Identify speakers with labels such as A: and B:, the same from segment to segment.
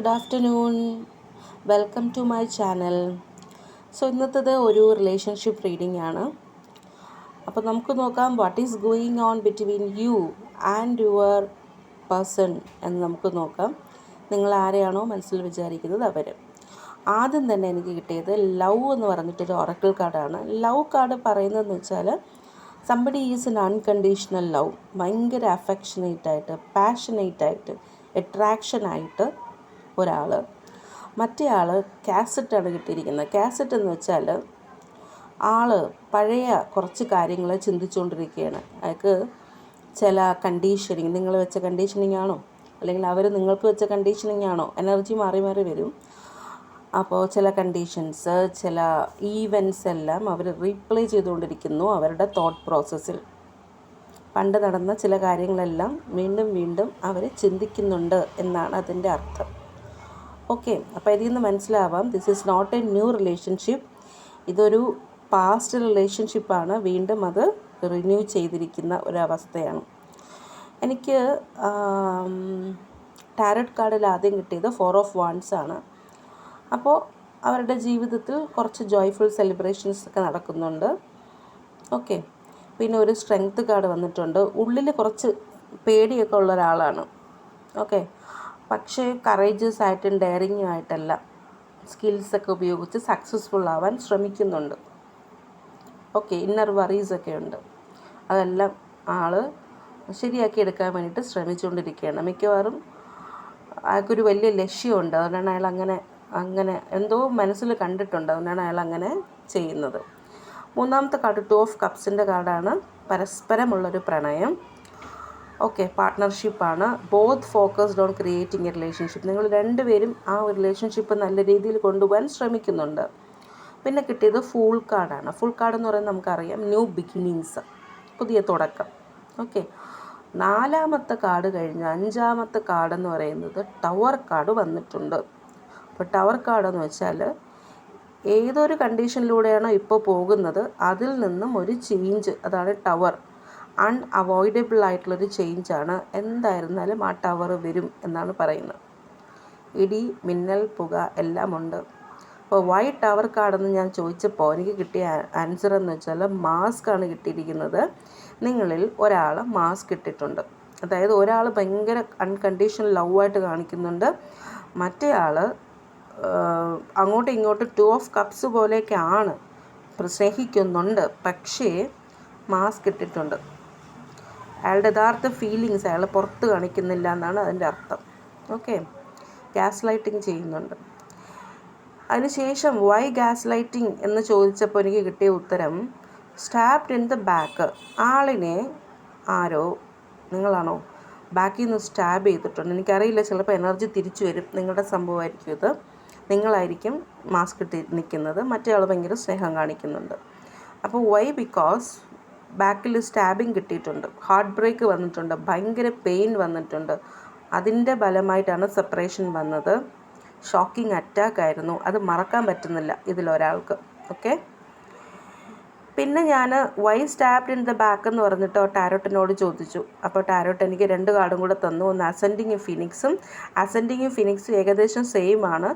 A: Good afternoon welcome to my channel so ഇന്നത്തേത് ഒരു relationship reading ആണ്. അപ്പോൾ നമുക്ക് നോക്കാം what is going on between you and your person എന്ന് നമുക്ക് നോക്കാം. നിങ്ങൾ ആരെയാണോ മനസ്സിൽ വിചാരിക്കുന്നത് അവർ ആദ്യം തന്നെ എനിക്ക് കിട്ടിയത് ലവ് എന്ന് പറഞ്ഞിട്ടൊരു ഒറക്കിൾ കാർഡാണ് ലവ് കാർഡ് പറയുന്നതെന്ന് വെച്ചാൽ somebody is an unconditional love ഭയങ്കര അഫെക്ഷനേറ്റ് ആയിട്ട് പാഷനേറ്റ് ആയിട്ട് അട്രാക്ഷൻ ആയിട്ട് ഒരാൾ മറ്റേ ആൾ കാസറ്റാണ് കിട്ടിയിരിക്കുന്നത്. കാസറ്റ് എന്ന് വെച്ചാൽ ആൾ പഴയ കുറച്ച് കാര്യങ്ങൾ ചിന്തിച്ചുകൊണ്ടിരിക്കുകയാണ്. അയാൾക്ക് ചില കണ്ടീഷനിങ് നിങ്ങൾ വെച്ച കണ്ടീഷനിങ് ആണോ? അല്ലെങ്കിൽ അവർ നിങ്ങൾക്ക് വെച്ച കണ്ടീഷനിങ് ആണോ? എനർജി മാറി മാറി വരും. അപ്പോൾ ചില കണ്ടീഷൻസ് ചില ഈവൻസ് എല്ലാം അവർ റീപ്ലേ ചെയ്തുകൊണ്ടിരിക്കുന്നു അവരുടെ തോട്ട് പ്രോസസ്സിൽ പണ്ട് നടന്ന ചില കാര്യങ്ങളെല്ലാം വീണ്ടും വീണ്ടും അവർ ചിന്തിക്കുന്നുണ്ട് എന്നാണ് അതിന്റെ അർത്ഥം. ഓക്കെ അപ്പോൾ ഇതിൽ നിന്ന് മനസ്സിലാവാം. This is not a new relationship ഇതൊരു പാസ്റ്റ് റിലേഷൻഷിപ്പാണ് വീണ്ടും അത് റിന്യൂ ചെയ്തിരിക്കുന്ന ഒരവസ്ഥയാണ്. എനിക്ക് ടാരറ്റ് കാർഡിൽ ആദ്യം കിട്ടിയത് ഫോർ ഓഫ് വാൺസ് ആണ്. അപ്പോൾ അവരുടെ ജീവിതത്തിൽ കുറച്ച് ജോയ്ഫുൾ സെലിബ്രേഷൻസ് ഒക്കെ നടക്കുന്നുണ്ട്. ഓക്കെ പിന്നെ ഒരു സ്ട്രെങ്ത് കാർഡ് വന്നിട്ടുണ്ട്. ഉള്ളിൽ കുറച്ച് പേടിയൊക്കെ ഉള്ള ഒരാളാണ്. ഓക്കെ പക്ഷേ കറേജസ് ആയിട്ടും ഡെയറിങ്ങും ആയിട്ടല്ല സ്കിൽസൊക്കെ ഉപയോഗിച്ച് സക്സസ്ഫുൾ ആവാൻ ശ്രമിക്കുന്നുണ്ട്. ഓക്കെ ഇന്നർ വറീസൊക്കെ ഉണ്ട്. അതെല്ലാം ആൾ ശരിയാക്കി എടുക്കാൻ വേണ്ടിയിട്ട് ശ്രമിച്ചുകൊണ്ടിരിക്കുകയാണ്. മിക്കവാറും അയാൾക്കൊരു വലിയ ലക്ഷ്യമുണ്ട്. അതുകൊണ്ടാണ് അയാൾ അങ്ങനെ അങ്ങനെ എന്തോ മനസ്സിൽ കണ്ടിട്ടുണ്ട്. അതുകൊണ്ടാണ് അയാൾ അങ്ങനെ ചെയ്യുന്നത്. മൂന്നാമത്തെ കാർഡ് ടു ഓഫ് കപ്സിന്റെ കാർഡാണ്. പരസ്പരമുള്ളൊരു പ്രണയം. Okay പാർട്ട്ണർഷിപ്പാണ് both focused on creating a relationship നിങ്ങൾ രണ്ടുപേരും ആ റിലേഷൻഷിപ്പ് നല്ല രീതിയിൽ കൊണ്ടുപോകാൻ ശ്രമിക്കുന്നുണ്ട്. പിന്നെ കിട്ടിയത് ഫുൾ കാർഡാണ് ഫുൾ കാർഡ് എന്ന് പറയുന്നത് നമുക്കറിയാം. ന്യൂ ബിഗിനിങ്സ് പുതിയ തുടക്കം. ഓക്കെ. നാലാമത്തെ കാർഡ് കഴിഞ്ഞ്. അഞ്ചാമത്തെ കാർഡ് എന്ന് പറയുന്നത് ടവർ കാർഡ് വന്നിട്ടുണ്ട്. അപ്പോൾ ടവർ കാർഡ് എന്ന് വെച്ചാൽ ഏതൊരു കണ്ടീഷനിലൂടെയാണോ ഇപ്പോൾ പോകുന്നത് അതിൽ നിന്നും ഒരു ചേഞ്ച് അതാണ് ടവർ അൺഅവോയ്ഡബിൾ ആയിട്ടുള്ളൊരു ആണ്. എന്തായിരുന്നാലും ആ ടവർ വരും എന്നാണ് പറയുന്നത്. ഇടി മിന്നൽ പുക എല്ലാമുണ്ട്. അപ്പോൾ വൈ ടവർ കാർഡെന്ന് ഞാൻ ചോദിച്ചപ്പോൾ എനിക്ക് കിട്ടിയ ആൻസർ എന്ന് വെച്ചാൽ മാസ്ക് ആണ് കിട്ടിയിരിക്കുന്നത്. നിങ്ങളിൽ ഒരാൾ മാസ്ക് ഇട്ടിട്ടുണ്ട്. അതായത് ഒരാൾ ഭയങ്കര അൺകണ്ടീഷണൽ ലവ് ആയിട്ട് കാണിക്കുന്നുണ്ട്. മറ്റേ ആൾ അങ്ങോട്ടും ഇങ്ങോട്ടും ടു ഓഫ് കപ്സ് പോലെയൊക്കെയാണ് സ്നേഹിക്കുന്നുണ്ട് പക്ഷേ മാസ്ക് ഇട്ടിട്ടുണ്ട്. അയാളുടെ യഥാർത്ഥ ഫീലിങ്സ് അയാൾ പുറത്ത് കാണിക്കുന്നില്ല എന്നാണ് അതിന്റെ അർത്ഥം. ഓക്കെ ഗ്യാസ് ലൈറ്റിംഗ് ചെയ്യുന്നുണ്ട്. അതിനുശേഷം വൈ ഗ്യാസ് ലൈറ്റിംഗ് എന്ന് ചോദിച്ചപ്പോൾ എനിക്ക് കിട്ടിയ ഉത്തരം സ്റ്റാബ്ഡ് ഇൻ ദ ബാക്ക് ആളിനെ ആരോ നിങ്ങളാണോ ബാക്കിൽ നിന്ന് സ്റ്റാബ് ചെയ്തിട്ടുണ്ട്. എനിക്കറിയില്ല ചിലപ്പോൾ എനർജി തിരിച്ചു വരും. നിങ്ങളുടെ സംഭവമായിരിക്കും ഇത്. നിങ്ങളായിരിക്കും മാസ്ക് ഇട്ട് നിൽക്കുന്നത്. മറ്റേ ആൾ ഭയങ്കര സ്നേഹം കാണിക്കുന്നുണ്ട്. അപ്പോൾ വൈ ബിക്കോസ് ബാക്കിൽ സ്റ്റാബിങ് കിട്ടിയിട്ടുണ്ട്. ഹാർട്ട് ബ്രേക്ക് വന്നിട്ടുണ്ട്. ഭയങ്കര പെയിൻ വന്നിട്ടുണ്ട്. അതിന്റെ ഫലമായിട്ടാണ് സെപ്പറേഷൻ വന്നത്. ഷോക്കിംഗ് അറ്റാക്ക് ആയിരുന്നു. അത് മറക്കാൻ പറ്റുന്നില്ല ഇതിലൊരാൾക്ക്. ഓക്കെ? പിന്നെ ഞാൻ why stabbed in the back എന്ന് പറഞ്ഞിട്ട് ടാരോട്ടിനോട് ചോദിച്ചു. അപ്പോൾ ടാരോട്ട് എനിക്ക് രണ്ട് കാർഡും കൂടെ തന്നു. ഒന്ന് അസെൻഡിങ് ഫിനിക്സും അസെൻഡിങ് ഫിനിക്സും ഏകദേശം സെയിം ആണ്.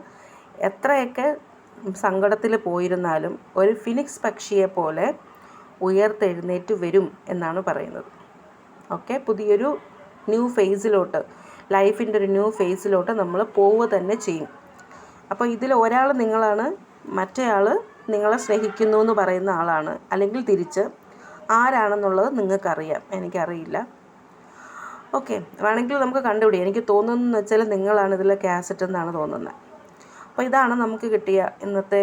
A: എത്രയൊക്കെ സങ്കടത്തിൽ പോയിരുന്നാലും ഒരു ഫിനിക്സ് പക്ഷിയെ പോലെ ഉയർത്തെഴുന്നേറ്റ് വരും എന്നാണ് പറയുന്നത്. ഓക്കെ പുതിയൊരു ന്യൂ ഫേസിലോട്ട് ലൈഫിന്റെ ഒരു ന്യൂ ഫേസിലോട്ട് നമ്മൾ പോവുക തന്നെ ചെയ്യും. അപ്പോൾ ഇതിൽ ഒരാൾ നിങ്ങളാണ് മറ്റേയാൾ നിങ്ങളെ സ്നേഹിക്കുന്നു എന്ന് പറയുന്ന ആളാണ്. അല്ലെങ്കിൽ തിരിച്ച് ആരാണെന്നുള്ളത് നിങ്ങൾക്കറിയാം എനിക്കറിയില്ല. ഓക്കെ വേണമെങ്കിൽ നമുക്ക് കണ്ടുപിടിക്കാം. എനിക്ക് തോന്നുന്നതെന്ന് വെച്ചാൽ നിങ്ങളാണ് ഇതിലെ കാസറ്റ് എന്നാണ് തോന്നുന്നത്. അപ്പോൾ ഇതാണ് നമുക്ക് കിട്ടിയ ഇന്നത്തെ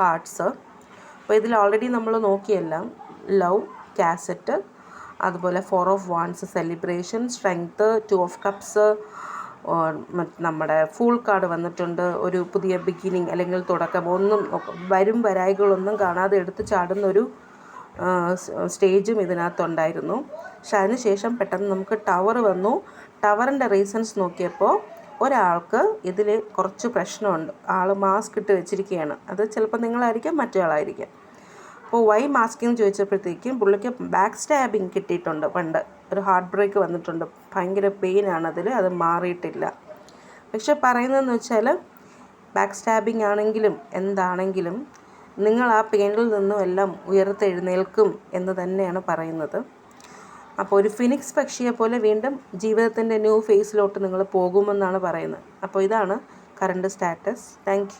A: കാർഡ്സ് അപ്പോൾ ഇതിൽ ഓൾറെഡി നമ്മൾ നോക്കിയെല്ലാം ലവ് കാസറ്റ് അതുപോലെ four of wands celebration strength two of cups നമ്മുടെ ഫുൾ കാർഡ് വന്നിട്ടുണ്ട്. ഒരു പുതിയ ബിഗിനിങ് അല്ലെങ്കിൽ തുടക്കം. ഒന്നും വരും വരായികളൊന്നും കാണാതെ എടുത്ത് ചാടുന്ന ഒരു സ്റ്റേജും ഇതിനകത്തുണ്ടായിരുന്നു. പക്ഷെ അതിനുശേഷം പെട്ടെന്ന് നമുക്ക് ടവർ വന്നു. ടവറിന്റെ റീസൺസ് നോക്കിയപ്പോൾ ഒരാൾക്ക് ഇതിൽ കുറച്ച് പ്രശ്നമുണ്ട്. ആൾ മാസ്ക് ഇട്ട് വെച്ചിരിക്കുകയാണ്. അത് ചിലപ്പോൾ നിങ്ങളായിരിക്കാം മറ്റേ ആളായിരിക്കാം അപ്പോൾ വൈ മാസ്കിങ് ചോദിച്ചപ്പോഴത്തേക്കും പുള്ളിക്ക് ബാക്ക് സ്റ്റാബിങ് കിട്ടിയിട്ടുണ്ട്. പണ്ട് ഒരു ഹാർട്ട് ബ്രേക്ക് വന്നിട്ടുണ്ട്. ഭയങ്കര പെയിനാണ് അതിൽ. അത് മാറിയിട്ടില്ല. പക്ഷെ പറയുന്നതെന്ന് വെച്ചാൽ ബാക്ക് സ്റ്റാബിങ് ആണെങ്കിലും എന്താണെങ്കിലും നിങ്ങൾ ആ പെയിനിൽ നിന്നും എല്ലാം ഉയർത്തെഴുന്നേൽക്കും എന്ന് തന്നെയാണ് പറയുന്നത്. അപ്പോൾ ഒരു ഫിനിക്സ് പക്ഷിയെ പോലെ വീണ്ടും ജീവിതത്തിന്റെ ന്യൂ ഫേസിലോട്ട് നിങ്ങൾ പോകുമെന്നാണ് പറയുന്നത്. അപ്പോൾ ഇതാണ് കറണ്ട് സ്റ്റാറ്റസ്. താങ്ക്